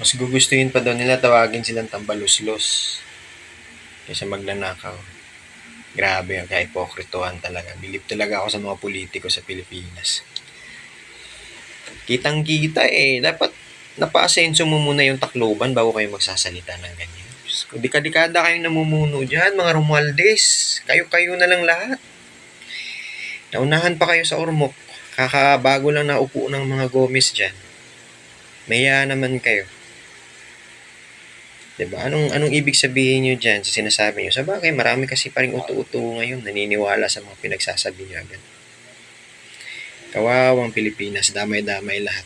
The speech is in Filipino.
Mas gugustuhin pa daw nila tawagin silang tambaluslos kaysa magnanakaw. Grabe yung kahipokritohan talaga. Bilib talaga ako sa mga politiko sa Pilipinas. Kitang-kita eh. Dapat napaasenso mo muna yung Tacloban bago kayo magsasalita ng ganyan. Dikadikada kayong namumuno dyan, mga Romualdez. Kayo-kayo na lang lahat. Naunahan pa kayo sa Ormoc. Kakabago lang na upo ng mga Gomez dyan. Maya naman kayo. 'Di ba? Anong anong ibig sabihin niyo diyan sa sinasabi niyo? Sa bagay, marami kasi pa ring utu-utu ngayon naniniwala sa mga pinagsasabi niyo agad. Kawawang Pilipinas, damay-damay lahat.